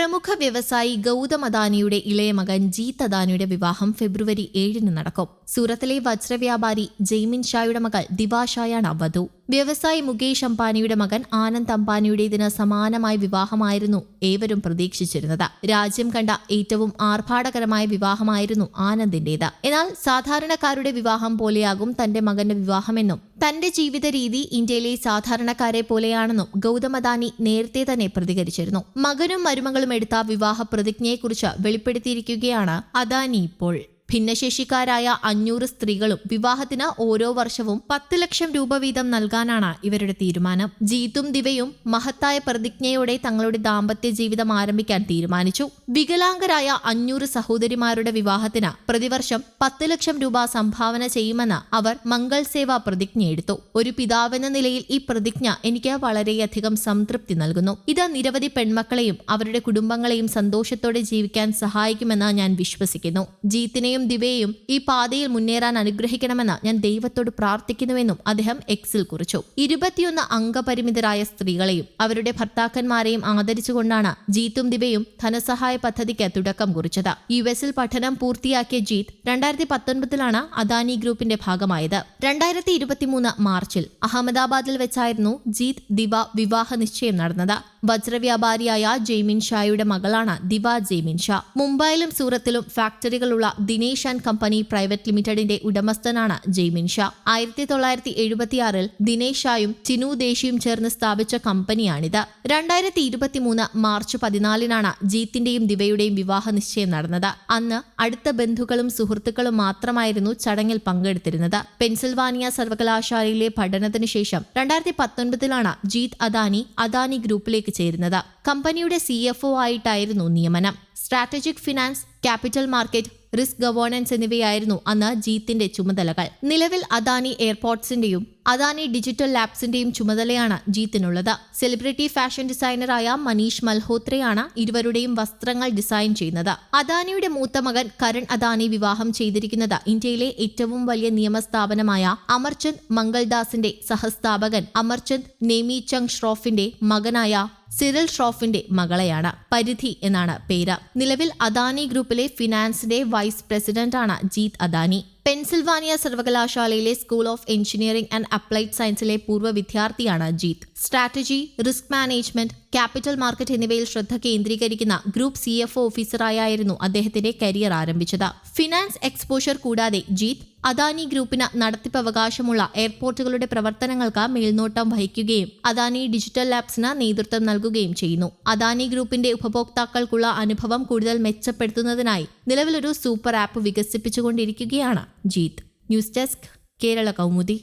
പ്രമുഖ വ്യവസായി ഗൗതം അദാനിയുടെ ഇളയ മകൻ ജീത് അദാനിയുടെ വിവാഹം ഫെബ്രുവരി ഏഴിന് നടക്കും. സൂറത്തിലെ വജ്രവ്യാപാരി ജെയ്മിൻ ഷായുടെ മകൾ ദിവാഷായാണ് വധു. വ്യവസായി മുകേഷ് അംബാനിയുടെ മകൻ ആനന്ദ് അംബാനിയുടേതിന് സമാനമായ വിവാഹമായിരുന്നു ഏവരും പ്രതീക്ഷിച്ചിരുന്നത്. രാജ്യം കണ്ട ഏറ്റവും ആർഭാടകരമായ വിവാഹമായിരുന്നു ആനന്ദിന്റേത് എന്നാൽ സാധാരണക്കാരുടെ വിവാഹം പോലെയാകും തന്റെ മകന്റെ വിവാഹമെന്നും തന്റെ ജീവിത രീതി ഇന്ത്യയിലെ സാധാരണക്കാരെ പോലെയാണെന്നും ഗൗതം അദാനി നേരത്തെ തന്നെ പ്രതികരിച്ചിരുന്നു. മകനും മരുമകളും എടുത്ത വിവാഹ പ്രതിജ്ഞയെക്കുറിച്ച് വെളിപ്പെടുത്തിയിരിക്കുകയാണ് അദാനി ഇപ്പോൾ. ഭിന്നശേഷിക്കാരായ അഞ്ഞൂറ് സ്ത്രീകളും വിവാഹത്തിന് ഓരോ വർഷവും പത്ത് ലക്ഷം രൂപ വീതം നൽകാനാണ് ഇവരുടെ തീരുമാനം. ജീത്തും ദിവയും മഹത്തായ പ്രതിജ്ഞയോടെ തങ്ങളുടെ ദാമ്പത്യ ജീവിതം ആരംഭിക്കാൻ തീരുമാനിച്ചു. വികലാംഗരായ അഞ്ഞൂറ് സഹോദരിമാരുടെ വിവാഹത്തിന് പ്രതിവർഷം പത്ത് ലക്ഷം രൂപ സംഭാവന ചെയ്യുമെന്ന് അവർ മംഗൾ സേവാ പ്രതിജ്ഞയെടുത്തു ഒരു പിതാവെന്ന നിലയിൽ ഈ പ്രതിജ്ഞ എനിക്ക് വളരെയധികം സംതൃപ്തി നൽകുന്നു. ഇത് നിരവധി പെൺമക്കളെയും അവരുടെ കുടുംബങ്ങളെയും സന്തോഷത്തോടെ ജീവിക്കാൻ സഹായിക്കുമെന്ന് ഞാൻ വിശ്വസിക്കുന്നു. ജീത്തിനെയും ദിവയെയും ഈ പാതയിൽ മുന്നേറാൻ അനുഗ്രഹിക്കണമെന്ന് ഞാൻ ദൈവത്തോട് പ്രാർത്ഥിക്കുന്നുവെന്നും അദ്ദേഹം എക്സിൽ കുറിച്ചു. ഇരുപത്തിയൊന്ന് അംഗപരിമിതരായ സ്ത്രീകളെയും അവരുടെ ഭർത്താക്കന്മാരെയും ആദരിച്ചുകൊണ്ടാണ് ജീത്തും ദിവയും ധനസഹായ പദ്ധതിക്ക് തുടക്കം കുറിച്ചത്. യു എസിൽ പഠനം പൂർത്തിയാക്കിയ ജീത്ത് രണ്ടായിരത്തി പത്തൊൻപതിലാണ് അദാനി ഗ്രൂപ്പിന്റെ ഭാഗമായത്. രണ്ടായിരത്തി ഇരുപത്തിമൂന്ന് മാർച്ചിൽ അഹമ്മദാബാദിൽ വെച്ചായിരുന്നു ജീത്ത് ദിവ വിവാഹ നിശ്ചയം നടന്നത്. വജ്രവ്യാപാരിയായ ജെയ്മിൻ ഷായുടെ മകളാണ് ദിവ ജെയ്മിൻ ഷാ. മുംബൈയിലും സൂറത്തിലും ഫാക്ടറികളുള്ള ദിനേശ് ആൻഡ് കമ്പനി പ്രൈവറ്റ് ലിമിറ്റഡിന്റെ ഉടമസ്ഥനാണ് ജെയ്മിൻ ഷാ. ആയിരത്തി തൊള്ളായിരത്തി എഴുപത്തിയാറിൽ ദിനേശ് ഷായും ചിനു ദേശിയും ചേർന്ന് സ്ഥാപിച്ച കമ്പനിയാണിത്. രണ്ടായിരത്തി ഇരുപത്തിമൂന്ന് മാർച്ച് പതിനാലിനാണ് ജീത്തിന്റെയും ദിവയുടെയും വിവാഹ നിശ്ചയം നടന്നത്. അന്ന് അടുത്ത ബന്ധുക്കളും സുഹൃത്തുക്കളും മാത്രമായിരുന്നു ചടങ്ങിൽ പങ്കെടുത്തിരുന്നത്. പെൻസിൽവാനിയ സർവകലാശാലയിലെ പഠനത്തിന് ശേഷം രണ്ടായിരത്തി പത്തൊൻപതിലാണ് ജീത് അദാനി അദാനി ഗ്രൂപ്പിലേക്ക് ചേരുന്നത്. കമ്പനിയുടെ സി ആയിട്ടായിരുന്നു നിയമനം. Strategic finance capital market risk governance എന്നിവയായിരുന്നു അന്ന് ജീത്തിന്റെ ചുമതലകൾ. നിലവിൽ അദാനി എയർപോർട്ട്സിന്റെയും അദാനി ഡിജിറ്റൽ ലാബ്സിന്റെയും ചുമതലയാണ് ജീത്തിനുള്ളത്. സെലിബ്രിറ്റി ഫാഷൻ ഡിസൈനറായ മനീഷ് മൽഹോത്രയാണ് ഇരുവരുടെയും വസ്ത്രങ്ങൾ ഡിസൈൻ ചെയ്യുന്നത്. അദാനിയുടെ മൂത്ത മകൻ കരൺ അദാനി വിവാഹം ചെയ്തിരിക്കുന്നത് ഇന്ത്യയിലെ ഏറ്റവും വലിയ നിയമസ്ഥാപനമായ അമർചന്ദ് മംഗൾദാസിന്റെ സഹസ്ഥാപകൻ അമർചന്ദ് നേമിചങ് ഷ്രോഫിന്റെ മകനായ സിറിൽ ഷ്രോഫിന്റെ മകളെയാണ് പരിധി എന്നാണ് പേര്. നിലവിൽ അദാനി ഗ്രൂപ്പിലെ ഫിനാൻസിന്റെ വൈസ് പ്രസിഡന്റാണ് ജീത് അദാനി. പെൻസിൽവാനിയ സർവകലാശാലയിലെ school of engineering and applied സയൻസിലെ പൂർവ വിദ്യാർത്ഥിയാണ് Jeet. Strategy risk management capital market എന്നിവയിൽ ശ്രദ്ധ കേന്ദ്രീകരിക്കുന്ന ഗ്രൂപ്പ് സി എഫ് ഓഫീസറായായിരുന്നു അദ്ദേഹത്തിന്റെ കരിയർ ആരംഭിച്ചത്. ഫിനാൻസ് എക്സ്പോഷർ കൂടാതെ ജീത്ത് അദാനി ഗ്രൂപ്പിന് നടത്തിപ്പവകാശമുള്ള എയർപോർട്ടുകളുടെ പ്രവർത്തനങ്ങൾക്ക് മേൽനോട്ടം വഹിക്കുകയും അദാനി ഡിജിറ്റൽ ലാബ്സിന് നേതൃത്വം നൽകുകയും ചെയ്യുന്നു. അദാനി ഗ്രൂപ്പിന്റെ ഉപഭോക്താക്കൾക്കുള്ള അനുഭവം കൂടുതൽ മെച്ചപ്പെടുത്തുന്നതിനായി നിലവിലൊരു സൂപ്പർ ആപ്പ് വികസിപ്പിച്ചുകൊണ്ടിരിക്കുകയാണ് ജീത് ന്യൂസ് ഡെസ്ക് കേരള കൗമുദി.